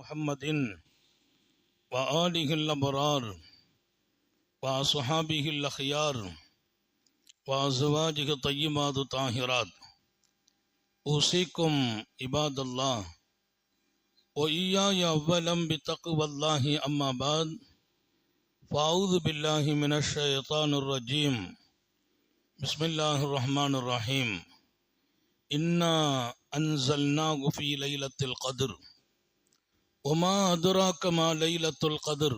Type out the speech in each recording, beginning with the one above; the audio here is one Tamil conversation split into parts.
محمد وآله الأبرار وأصحابه الأخيار وأزواجه الطيبات الطاهرات أوصيكم عباد الله وإياي أولا بتقوى الله أما بعد فأعوذ بالله من الشيطان الرجيم بسم الله الرحمن الرحيم إنا أنزلناه في ليلة القدر உமா அதுராக்கமா லைலத்துல் கதிர்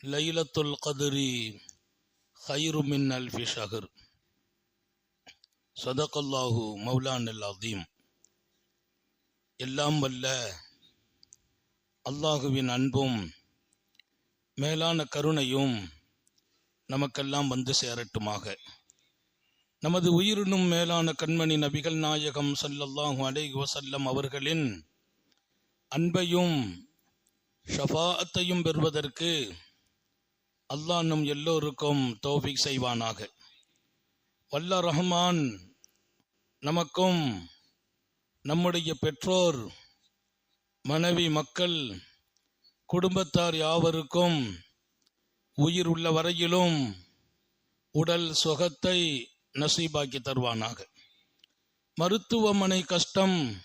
லைலத்துல் கதிரி ஹைருமின் அல்ஃபி ஷஹர் சதகல்லாஹு மௌலான் அல் அதீம் எல்லாம் வல்ல அல்லாஹுவின் அன்பும் மேலான கருணையும் நமக்கெல்லாம் வந்து சேரட்டுமாக நமது உயிரினும் மேலான கண்மணி நபிகள் நாயகம் சல்லல்லாஹு அலை வசல்லம் அவர்களின் அன்பையும் ஷஃபாத்தையும் பெறுவதற்கு அல்லாஹ் நம் எல்லோருக்கும் தோஃபிக் செய்வானாக. வல்ல ரஹ்மான் நமக்கும் நம்முடைய பெற்றோர் மனைவி மக்கள் குடும்பத்தார் யாவருக்கும் உயிர் உள்ள வரையிலும் உடல் சுகத்தை நசீபாக்கி தருவானாக. மருத்துவமனை கஷ்டம்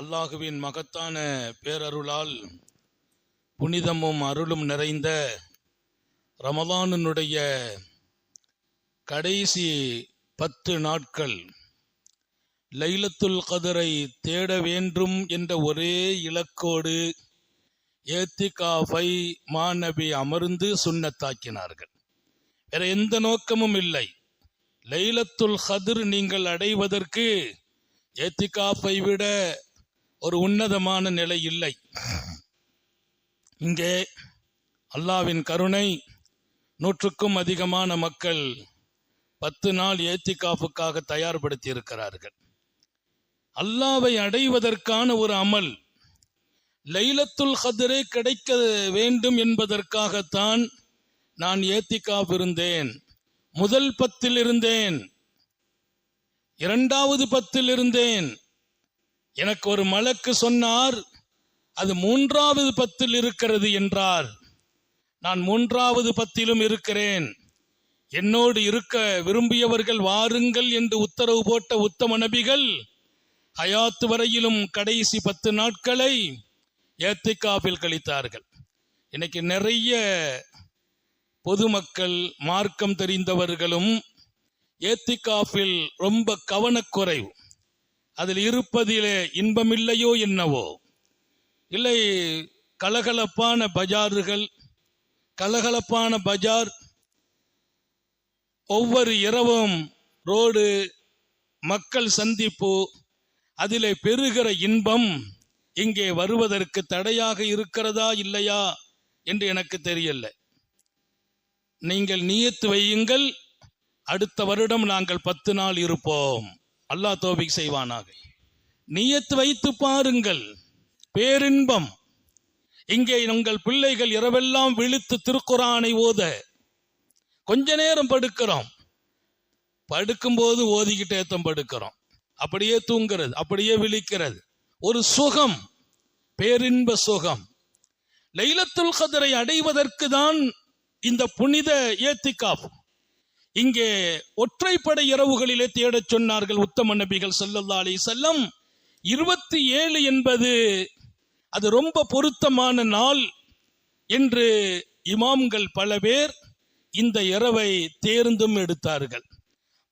அல்லாஹுவின் மகத்தான பேரருளால் புனிதமும் அருளும் நிறைந்த ரமலானுடைய கடைசி பத்து நாட்கள் லைலத்துல் கதரை தேட வேண்டும் என்ற ஒரே இலக்கோடு ஏத்திகாஃபை மாநபி அமர்ந்து சுண்ணத்தாக்கினார்கள். வேற எந்த நோக்கமும் இல்லை. லைலத்துல் கதிர் நீங்கள் அடைவதற்கு ஏத்திகாஃபை விட ஒரு உன்னதமான நிலை இல்லை. இங்கே அல்லாவின் கருணை நூற்றுக்கும் அதிகமான மக்கள் பத்து நாள் ஏத்திகாப்புக்காக தயார்படுத்தி இருக்கிறார்கள் அல்லாவை அடைவதற்கான ஒரு அமல் லைலத்துல் ஹதரே கிடைக்க வேண்டும் என்பதற்காகத்தான் நான் ஏத்திகாப் இருந்தேன். முதல் பத்தில் இருந்தேன். இரண்டாவது பத்தில் இருந்தேன். எனக்கு ஒரு மலக்கு சொன்னார் அது மூன்றாவது பத்தில் இருக்கிறது என்றார். நான் மூன்றாவது பத்திலும் இருக்கிறேன். என்னோடு இருக்க விரும்பியவர்கள் வாருங்கள் என்று உத்தரவு போட்ட உத்தம நபிகள் ஹயாத்து வரையிலும் கடைசி பத்து நாட்களை ஏத்திகாஃபில் கழித்தார்கள். இன்னைக்கு நிறைய பொதுமக்கள் மார்க்கம் தெரிந்தவர்களும் ஏத்திகாஃபில் ரொம்ப கவனக்குறைவு. அதில் இருப்பதிலே இன்பமில்லையோ என்னவோ? இல்லை கலகலப்பான பஜார்கள் கலகலப்பான பஜார் ஒவ்வொரு இரவும் ரோடு மக்கள் சந்திப்பு அதிலே பெறுகிற இன்பம் இங்கே வருவதற்கு தடையாக இருக்கிறதா இல்லையா என்று எனக்கு தெரியல. நீங்கள் நியத்து வையுங்கள் அடுத்த வருடம் நாங்கள் பத்து நாள் இருப்போம். அல்லாஹ் தோபிக் செய்வானாக. நியத்து வைத்து பாருங்கள். பேரின்பம். இங்கே உங்கள் பிள்ளைகள் இரவெல்லாம் விழுத்து திருக்குறானை ஓத. கொஞ்ச நேரம் படுக்கிறோம். படுக்கும்போது ஓதிக்கிட்டே தான் படுக்கிறோம். அப்படியே தூங்குறது அப்படியே விழிக்கிறது. ஒரு சுகம் பேரின்ப சுகம். லைலத்துல் கதரை அடைவதற்கு தான் இந்த புனித ஏத்திகாப் இங்கே ஒற்றைப்படை இரவுகளிலே தேடச் சொன்னார்கள் உத்தம நபிகள் ஸல்லல்லாஹு அலி செல்லம் இருபத்தி ஏழு என்பது அது ரொம்ப பொருத்தமான நாள் என்று இமாம்கள் பல பேர் இந்த இரவை தேர்ந்தும் எடுத்தார்கள்.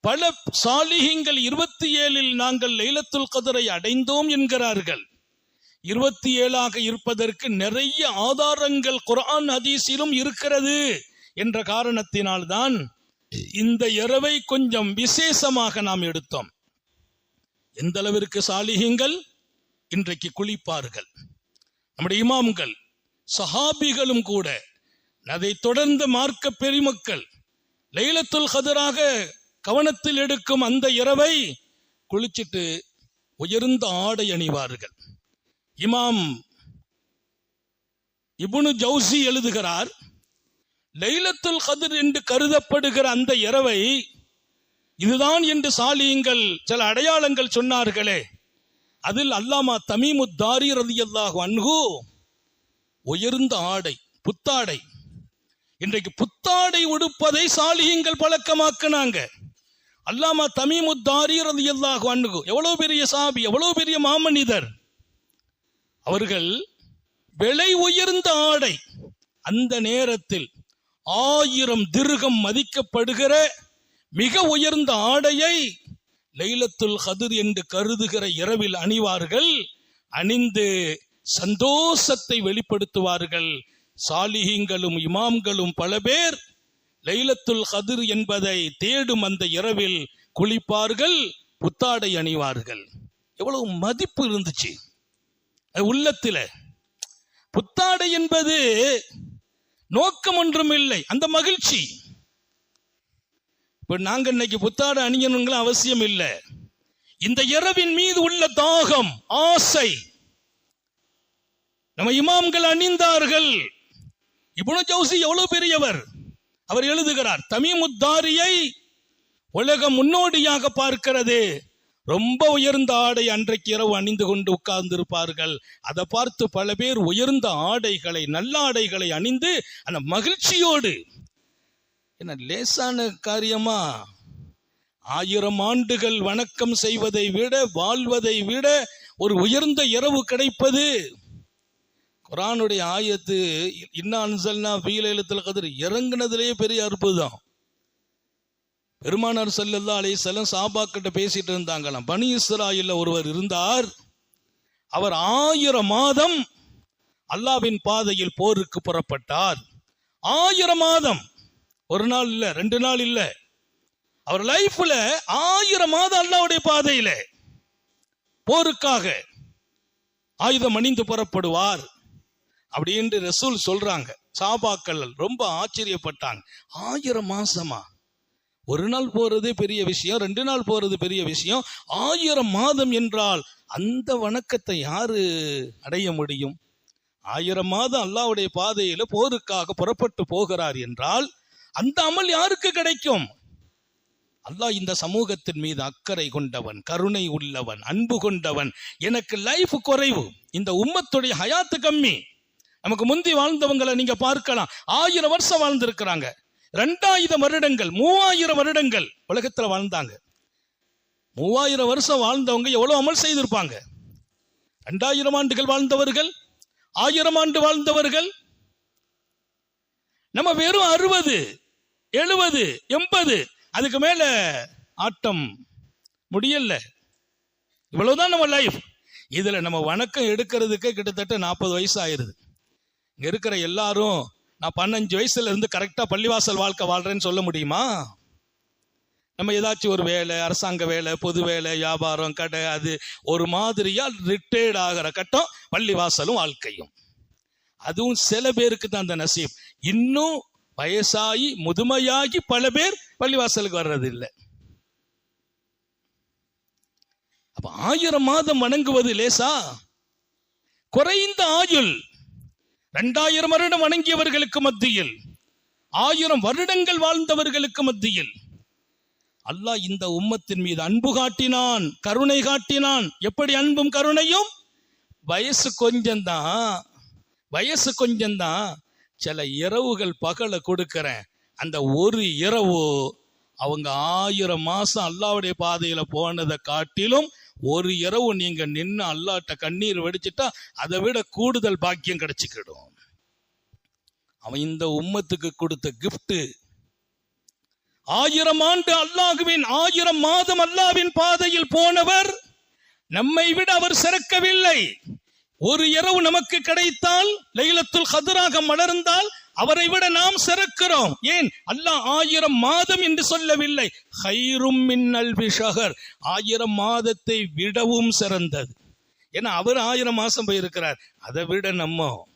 பல சாலிகிங்கள் இருபத்தி ஏழில் நாங்கள் லைலத்துல் கதரை அடைந்தோம் என்கிறார்கள். இருபத்தி ஏழாக இருப்பதற்கு நிறைய ஆதாரங்கள் குரான் ஹதீஸிலும் இருக்கிறது என்ற காரணத்தினால்தான் இந்த இரவை கொஞ்சம் விசேஷமாக நாம் எடுத்தோம். எந்த அளவிற்கு சாலிகங்கள் இன்றைக்கு குளிப்பார்கள். நம்முடைய இமாம்கள் சஹாபிகளும் கூட அதை தொடர்ந்து மார்க்க பெருமக்கள் லைலத்துல் கதராக கவனத்தில் எடுக்கும் அந்த இரவை குளிச்சிட்டு உயர்ந்த ஆடை அணிவார்கள். இமாம் இபுனு ஜவுசி எழுதுகிறார் லைலத்துல் கதிர் என்று கருதப்படுகிற அந்த இரவை இதுதான் என்று சாலியுங்கள் சில அடையாளங்கள் சொன்னார்களே. அதில் அல்லாமா தமிமுத்தாரி தாரி அன்கு உயர்ந்த ஆடை புத்தாடை. இன்றைக்கு புத்தாடை உடுப்பதை சாலியங்கள் பழக்கமாக்குனாங்க. அல்லாமா தமிமுத்தாரி தாரி அன்கு எவ்வளவு பெரிய சாபி எவ்வளவு பெரிய மாமனிதர். அவர்கள் விலை உயர்ந்த ஆடை அந்த நேரத்தில் ஆயிரம் திருகம் மதிக்கப்படுகிற மிக உயர்ந்த ஆடையை லைலத்துல் ஹதுர் என்று கருதுகிற இரவில் அணிவார்கள். அணிந்து சந்தோஷத்தை வெளிப்படுத்துவார்கள். சாலிகிங்களும் இமாம்களும் பல பேர் லைலத்துல் ஹதிர் என்பதை தேடும் அந்த இரவில் குளிப்பார்கள் புத்தாடை அணிவார்கள். எவ்வளவு மதிப்பு இருந்துச்சு. உள்ளத்தில். புத்தாடை என்பது நோக்கம் ஒன்றும் இல்லை அந்த மகிழ்ச்சி. இப்ப நாங்க இன்னைக்கு புத்தாடை அணியணுங்கிற அவசியம் இல்லை இந்த இரவின் மீது உள்ள தாகம் ஆசை. நம்ம இமாம்கள் அணிந்தார்கள். இப்னு ஜவுசி எவ்வளவு பெரியவர். அவர் எழுதுகிறார் தமிமுத்தாரியை உலகம் முன்னோடியாக பார்க்கிறது. ரொம்ப உயர்ந்த ஆடை அன்றைக்கு இரவு அணிந்து கொண்டு உட்கார்ந்திருப்பார்கள். அதை பார்த்து பல பேர் உயர்ந்த ஆடைகளை நல்ல ஆடைகளை அணிந்து அந்த மகிழ்ச்சியோடு என்ன லேசான காரியமா? ஆயிரம் ஆண்டுகள் வணக்கம் செய்வதை விட வாழ்வதை விட ஒரு உயர்ந்த இரவு கிடைப்பது. குரானுடைய ஆயத்து இன்னா அன்சல்னா எழுத்துல கதிர் இறங்குனதுலேயே பெரிய அற்புதம். பெருமானார் சல்லல்லா செல்லம் சாபாக்கிட்ட பேசிட்டு இருந்தாங்களாம். பனி இஸ்ராயில் ஒருவர் இருந்தார். அவர் ஆயிரம் மாதம் அல்லாவின் பாதையில் போருக்கு புறப்பட்டார். ஆயிரம் மாதம். ஒரு நாள் இல்ல ரெண்டு நாள் இல்ல. அவர் லைஃப்ல ஆயிரம் மாதம் அல்லாவுடைய பாதையில போருக்காக ஆயுதம் அணிந்து புறப்படுவார் அப்படின்னு ரசூல் சொல்றாங்க. சாபாக்கள் ரொம்ப ஆச்சரியப்பட்டாங்க. ஆயிரம் மாசமா? ஒரு நாள் போறது பெரிய விஷயம் ரெண்டு நாள் போறது பெரிய விஷயம். ஆயிரம் மாதம் என்றால் அந்த வணக்கத்தை யாரு அடைய முடியும்? ஆயிரம் மாதம் அல்லாவுடைய பாதையில போருக்காக புறப்பட்டு போகிறார் என்றால் அந்த அமல் யாருக்கு கிடைக்கும்? அல்லாஹ் இந்த சமூகத்தின் மீது அக்கறை கொண்டவன் கருணை உள்ளவன் அன்பு கொண்டவன். எனக்கு லைஃப் குறைவு. இந்த உம்மத்துடைய ஹயாத்து கம்மி. நமக்கு முந்தி வாழ்ந்தவங்களை நீங்க பார்க்கலாம். ஆயிரம் வருஷம் வாழ்ந்திருக்கிறாங்க. ரெண்டாயிரம் வருடங்கள் மூவாயிரம் வருடங்கள் உலகத்தில் வாழ்ந்தாங்க. மூவாயிரம் வருஷம் வாழ்ந்தவங்க எவ்வளவு அமல் செய்திருப்பாங்க? ரெண்டாயிரம் ஆண்டுகள் வாழ்ந்தவர்கள் ஆயிரம் ஆண்டு வாழ்ந்தவர்கள் நம்ம வெறும் அறுபது எழுபது எண்பது அதுக்கு மேல ஆட்டம் முடியல. இவ்வளவுதான் நம்ம லைஃப் இதுல நம்ம வணக்கம் எடுக்கிறதுக்கு கிட்டத்தட்ட நாற்பது வயசு ஆயிருது. இங்க இருக்கிற எல்லாரும் நான் பன்னஞ்சு வயசுல இருந்து கரெக்டா பள்ளிவாசல் வாழ்க்கை வாழ்றேன்னு சொல்ல முடியுமா? நம்ம ஏதாச்சும் ஒரு வேலை அரசாங்க வேலை பொது வேலை வியாபாரம் கடை அது ஒரு மாதிரியா ரிட்டையர்ட் ஆகிற கட்டம் பள்ளிவாசலும் வாழ்க்கையும். அதுவும் சில பேருக்கு தான் அந்த நசீப். இன்னும் வயசாகி முதுமையாகி பல பேர் பள்ளிவாசலுக்கு வர்றது இல்லை அப்ப ஆயிரம் மாதம் வணங்குவது லேசா? குறைந்த ஆயுள் இரண்டாயிரம் வருடம் வணங்கியவர்களுக்கு மத்தியில் ஆயிரம் வருடங்கள் வாழ்ந்தவர்களுக்கு மத்தியில் அல்லாஹ் இந்த உம்மத்தின் மீது அன்பு காட்டினான் கருணை காட்டினான். எப்படி அன்பும் கருணையும்? வயசு கொஞ்சம்தான் வயசு கொஞ்சம்தான் சில இரவுகள் பகலை கொடுக்கிறேன். அந்த ஒரு இரவு அவங்க ஆயிரம் மாசம் அல்லாவுடைய பாதையில போனதை காட்டிலும் ஒரு இரவு நீங்க நின்று அல்லாட்ட கண்ணீர் வெடிச்சிட்டா அதை விட கூடுதல் பாக்கியம் கிடைச்சிக்கிடும். அவன் இந்த உம்மத்துக்கு கொடுத்த கிஃப்ட் ஆயிரம் ஆண்டு அல்லாஹுவின் ஆயிரம் மாதம் அல்லாவின் பாதையில் போனவர் நம்மை விட அவர் சிறக்கவில்லை. ஒரு இரவு நமக்கு கிடைத்தால் லைலத்துல் ஹதராக மலர்ந்தால் அவரை விட நாம் சிறக்கிறோம். ஏன்? அல்லாஹ் ஆயிரம் மாதம் என்று சொல்லவில்லை. ஹைரும் மின்னல் விஷகர் ஆயிரம் மாதத்தை விடவும் சிறந்தது. ஏன்னா அவர் ஆயிரம் மாசம் போயிருக்கிறார். அதை விட நம்ம.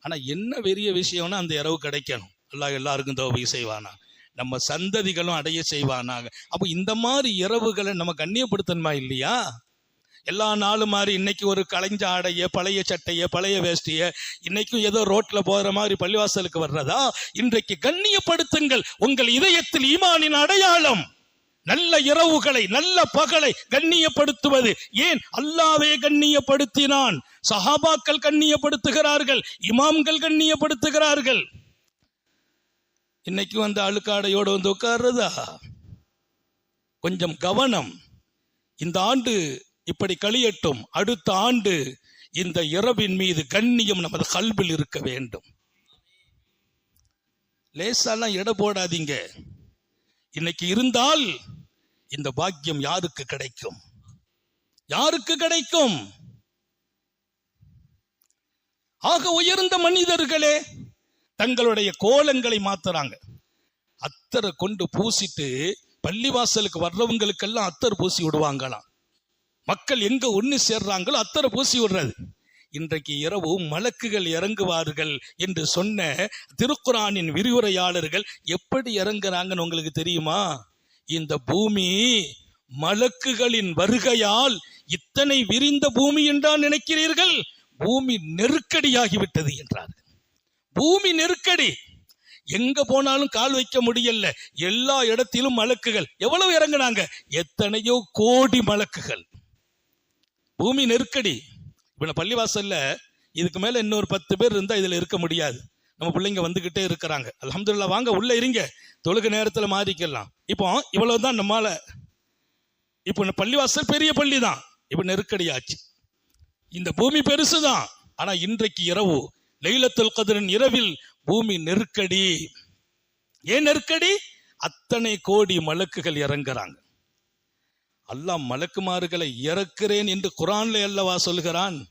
ஆனா என்ன பெரிய விஷயம்னா அந்த இரவு கிடைக்கணும். அல்லாஹ் எல்லாருக்கும் தோவை செய்வானா? நம்ம சந்ததிகளும் அடைய செய்வானாங்க. அப்போ இந்த மாதிரி இரவுகளை நம்ம கண்ணியப்படுத்தணுமா இல்லையா? எல்லா நாளும் மாதிரி இன்னைக்கு ஒரு கலைஞ்ச ஆடைய பழைய சட்டைய பழைய வேஷ்டிய இன்னைக்கும் ஏதோ ரோட்ல போற மாதிரி பள்ளிவாசலுக்கு வர்றதா? இன்றைக்கு கண்ணியப்படுத்துங்கள். உங்கள் இதயத்தில் ஈமானின் அடையாளம். நல்ல இரவுகளை நல்ல பகலை கண்ணியப்படுத்துவது. ஏன்? அல்லாவே கண்ணியப்படுத்தினான். சஹாபாக்கள் கண்ணியப்படுத்துகிறார்கள். இமாம்கள் கண்ணியப்படுத்துகிறார்கள். இன்னைக்கு வந்து அழுக்காடையோடு வந்து உட்கார்றதா? கொஞ்சம் கவனம். இந்த ஆண்டு இப்படி கழியட்டும் அடுத்த ஆண்டு இந்த இரவின் மீது கண்ணியம் நமது கல்வில் இருக்க வேண்டும். லேசாலாம் எடை போடாதீங்க. இன்னைக்கு இருந்தால் இந்த பாக்கியம் யாருக்கு கிடைக்கும்? யாருக்கு கிடைக்கும்? ஆக உயர்ந்த மனிதர்களே தங்களுடைய கோலங்களை மாத்துறாங்க. அத்தரை கொண்டு பூசிட்டு பள்ளிவாசலுக்கு வர்றவங்களுக்கெல்லாம் அத்தர் பூசி விடுவாங்களாம். மக்கள் எங்க ஒன்று சேர்றாங்களோ அத்தரை பூசி விடுறது. இன்றைக்கு இரவு மலக்குகள் இறங்குவார்கள் என்று சொன்ன திருக்குறானின் விரிவுரையாளர்கள் எப்படி இறங்குறாங்கன்னு உங்களுக்கு தெரியுமா? இந்த பூமி மலக்குகளின் வருகையால் இத்தனை விரிந்த பூமி என்றா நினைக்கிறீர்கள்? பூமி நெருக்கடியாகிவிட்டது என்றார்கள். பூமி நெருக்கடி. எங்க போனாலும் கால் வைக்க முடியல. எல்லா இடத்திலும் மலக்குகள். எவ்வளவு இறங்குனாங்க? எத்தனையோ கோடி மலக்குகள். பூமி நெருக்கடி. இப்போ பள்ளிவாசல்ல இதுக்கு மேல இன்னொரு பத்து பேர் இருந்தா இதுல இருக்க முடியாது. நம்ம பிள்ளைங்க வந்துகிட்டே இருக்கிறாங்க. அலமதுல்லா வாங்க உள்ள இருங்க. தொழுக நேரத்துல மாறிக்கலாம். இப்போ இவ்வளவுதான் நம்மால. இப்போ பள்ளிவாசல் பெரிய பள்ளி தான் இப்ப நெருக்கடியாச்சு. இந்த பூமி பெருசுதான். ஆனா இன்றைக்கு இரவு லைலத்துல் கதிரின் இரவில் பூமி நெருக்கடி. ஏன் நெருக்கடி? அத்தனை கோடி மலக்குகள் இறங்குறாங்க. அல்லாஹ் மலக்குமார்களை இறக்கிறேன் என்று குரான்ல அல்லவா சொல்கிறான்?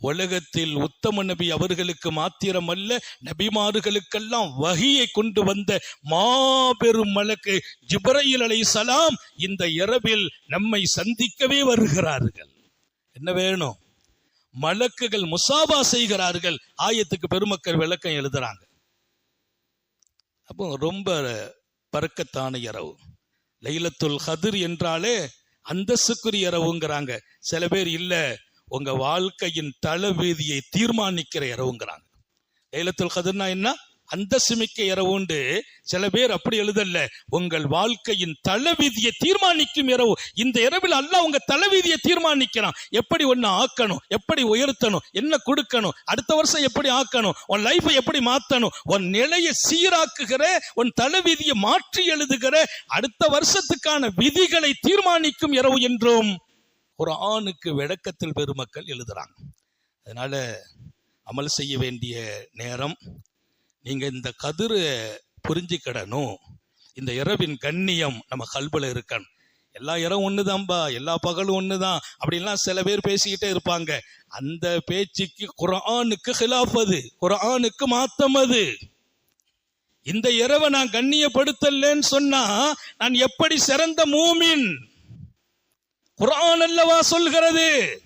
உலகத்தில் உத்தம நபி அவர்களுக்கு மாத்திரமல்ல நபிமார்களுக்கெல்லாம் வகியை கொண்டு வந்த மாபெரும் மலக்கு ஜிப்ரையில் அலைஹிஸ்ஸலாம் இந்த இரவில் நம்மை சந்திக்கவே வருகிறார்கள். என்ன வேணும்? மலக்குகள் முசாபா செய்கிறார்கள். ஆயத்துக்கு பெருமக்கள் விளக்கம் எழுதுறாங்க. அப்போ ரொம்ப பறக்கத்தான இரவு. லைலத்துல் ஹதிர் என்றாலே அந்தஸ்துக்குரிய இரவுங்கிறாங்க. சில பேர் இல்ல உங்க வாழ்க்கையின் தளவீதியை தீர்மானிக்கிற இரவுங்கிறாங்க. லைலத்துல் ஹதிர்னா என்ன? அந்த சிமிக்க இரவுண்டு சில பேர் அப்படி எழுதல்ல உங்கள் வாழ்க்கையின் தளவீதியை தீர்மானிக்கும் இரவு. இந்த இரவில் அல்ல உங்க தளவீதியை தீர்மானிக்கிறான். எப்படி ஒன்னு ஆக்கணும்? எப்படி உயர்த்தணும்? என்ன கொடுக்கணும்? அடுத்த வருஷம் எப்படி ஆக்கணும்? உன் லைஃபை எப்படி மாத்தணும்? உன் நிலையை சீராக்குகிற உன் தலைவிதியை மாற்றி எழுதுகிற அடுத்த வருஷத்துக்கான விதிகளை தீர்மானிக்கும் இரவு என்றும் ஒரு ஆணுக்கு விளக்கத்தில் பெருமக்கள் எழுதுறாங்க. அதனால அமல் செய்ய வேண்டிய நேரம் நீங்கள் இந்த கதிரை புரிஞ்சுக்கிடணும். இந்த இரவின் கண்ணியம் நம்ம கல்பில் இருக்கணும். எல்லா இரவும் ஒண்ணுதான்பா எல்லா பகலும் ஒன்று தான் அப்படின்லாம் சில பேர் பேசிக்கிட்டே இருப்பாங்க. அந்த பேச்சுக்கு குரானுக்கு ஹிலாஃப் அது குரானுக்கு மாத்தம் அது. இந்த இரவை நான் கண்ணியப்படுத்தலன்னு சொன்னா நான் எப்படி சிறந்த மூமின்? குரான் அல்லவா சொல்கிறது?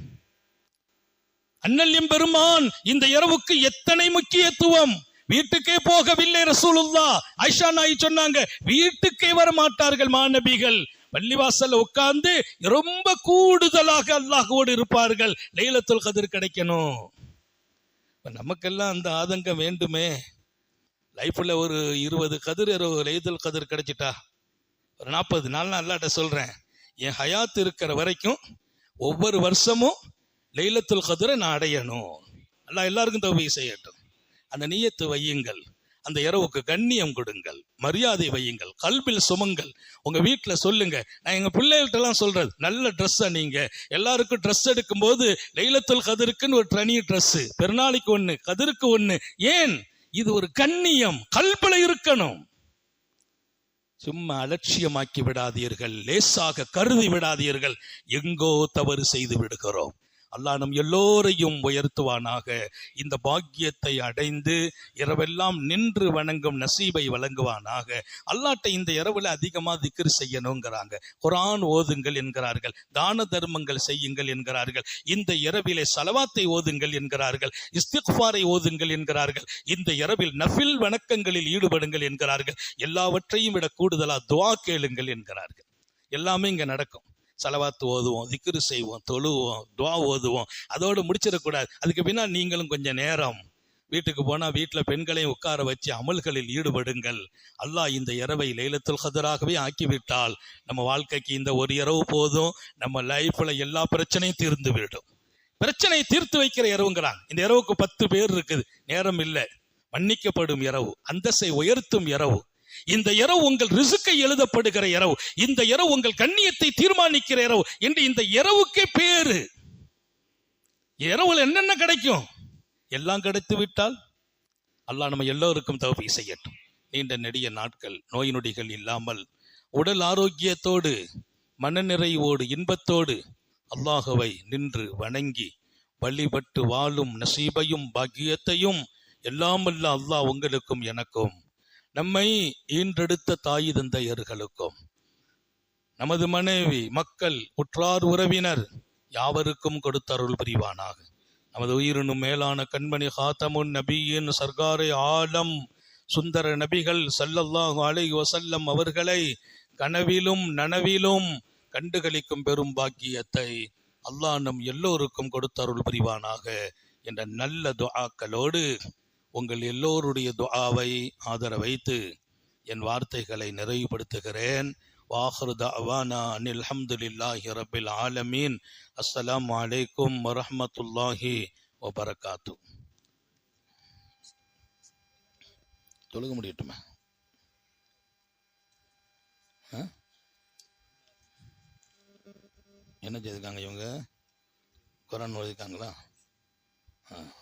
அண்ணல்யம் பெருமான் இந்த இரவுக்கு எத்தனை முக்கியத்துவம்? வீட்டுக்கே போகவில்லை ரசூலுல்லா. ஐஷா நாய் சொன்னாங்க வீட்டுக்கே வர மாட்டார்கள் மாணவிகள் பள்ளிவாசல்ல உட்கார்ந்து ரொம்ப கூடுதலாக அல்லாஹோடு இருப்பார்கள். லைலத்துல் கதிர் கிடைக்கணும். நமக்கெல்லாம் அந்த ஆதங்கம் வேண்டுமே. லைஃப்ல ஒரு இருபது கதிர் லைதல் கதிர் கிடைச்சிட்டா? ஒரு நாற்பது நாள் நான் அல்லாட்ட சொல்றேன். என் ஹயாத் இருக்கிற வரைக்கும் ஒவ்வொரு வருஷமும் லைலத்துல் கதிரை நான் அடையணும். அல்லாஹ் எல்லாருக்கும் தௌபி செய்யட்டும். அந்த நியத்து வையுங்கள். அந்த இரவுக்கு கண்ணியம் கொடுங்கள். மரியாதை வையுங்கள். கல்பில் சுமங்கள். உங்க வீட்டுல சொல்லுங்க. நான் எங்க பிள்ளைகள்ட்ட எல்லாம் சொல்றது. நல்ல ட்ரெஸ் நீங்க. எல்லாருக்கும் ட்ரெஸ் எடுக்கும் போது லைலத்துல் கதிருக்குன்னு ஒரு தனி ட்ரெஸ் பெருநாளைக்கு ஒண்ணு கதிருக்கு ஒண்ணு. ஏன்? இது ஒரு கண்ணியம். கல்பில இருக்கணும். சும்மா அலட்சியமாக்கி விடாதீர்கள். லேசாக கருதி விடாதீர்கள். எங்கோ தவறு செய்து விடுகிறோம். அல்லாஹ் நம் எல்லோரையும் உயர்த்துவானாக. இந்த பாக்கியத்தை அடைந்து இரவெல்லாம் நின்று வணங்கும் நசீபை வழங்குவானாக. அல்லாட்டை இந்த இரவுல அதிகமா திக்ரு செய்யணுங்கிறாங்க. குரான் ஓதுங்கள் என்கிறார்கள் தான தர்மங்கள் செய்யுங்கள் என்கிறார்கள் இந்த இரவிலே சலவாத்தை ஓதுங்கள் என்கிறார்கள் இஸ்திக்பாரை ஓதுங்கள் என்கிறார்கள் இந்த இரவில் நஃபில் வணக்கங்களில் ஈடுபடுங்கள் என்கிறார்கள் எல்லாவற்றையும் விட கூடுதலா துவா கேளுங்கள் என்கிறார்கள். எல்லாமே இங்க நடக்கும். செலவாத்து ஓதுவோம் திக்ரு செய்வோம் தொழுவோம் துவா ஓதுவோம். அதோடு முடிச்சிடக்கூடாது. அதுக்கு பின்னால் நீங்களும் கொஞ்சம் நேரம். வீட்டுக்கு போனால் வீட்டில் பெண்களையும் உட்கார வச்சு அமல்களில் ஈடுபடுங்கள். அல்லாஹ் இந்த இரவை லைலத்துல் ஹதராகவே ஆக்கிவிட்டால் நம்ம வாழ்க்கைக்கு இந்த ஒரு இரவு போதும். நம்ம லைஃப்பில் எல்லா பிரச்சனையும் தீர்ந்து விடும். பிரச்சனையை தீர்த்து வைக்கிற இரவுங்கிறாங்க. இந்த இரவுக்கு பத்து பேர் இருக்குது. நேரம் இல்லை. மன்னிக்கப்படும் இரவு. அந்தஸ்தை உயர்த்தும் இரவு. இந்த இரவு உங்கள் ரிசுக்கை எழுதப்படுகிற இரவு இந்த இரவு உங்கள் கண்ணியத்தை தீர்மானிக்கிற இரவு என்று இந்த இரவுக்கே பேரு. இரவுல என்னென்ன கிடைக்கும்? எல்லாம் கிடைத்து விட்டால் அல்லாஹ் நம்ம எல்லோருக்கும் தவப்பை செய்யட்டும். நீண்ட நெடிய நாட்கள் நோய் நொடிகள் இல்லாமல் உடல் ஆரோக்கியத்தோடு மனநிறைவோடு இன்பத்தோடு அல்லாஹவை நின்று வணங்கி வழிபட்டு வாழும் நசீபையும் பாக்கியத்தையும் எல்லாமல்ல அல்லாஹ் உங்களுக்கும் எனக்கும் நம்மை ஈன்றெடுத்த தாய் தந்தையர்களுக்கும் நமது மனைவி மக்கள் உற்றார் உறவினர் யாவருக்கும் கொடுத்தருள் புரிவானாக. நமது உயிரினும் மேலான கண்மணி ஹாத்தமுன் நபியின் சர்காரை ஆலம் சுந்தர நபிகள் ஸல்லல்லாஹு அலை வசல்லம் அவர்களை கனவிலும் நனவிலும் கண்டுகளிக்கும் பெரும் பாக்கியத்தை அல்லாஹ் நம் எல்லோருக்கும் கொடுத்தருள் புரிவானாக என்ற நல்ல துஆக்களோடு உங்கள் எல்லோருடைய துஆவை ஆதர வைத்து என் வார்த்தைகளை நிறைவுபடுத்துகிறேன். வாஹர் தஅவானா அனில் அல்ஹம்துலில்லாஹி ரப்பில் ஆலமீன். அஸ்ஸலாம் அலைக்கும் வரஹ்மத்துல்லாஹி வபரகாத்து. தொழுக முடியட்டுமா? ஆ? என்ன செய்திருக்காங்க இவங்க? குரான் ஓதிருக்காங்களா? ஆ.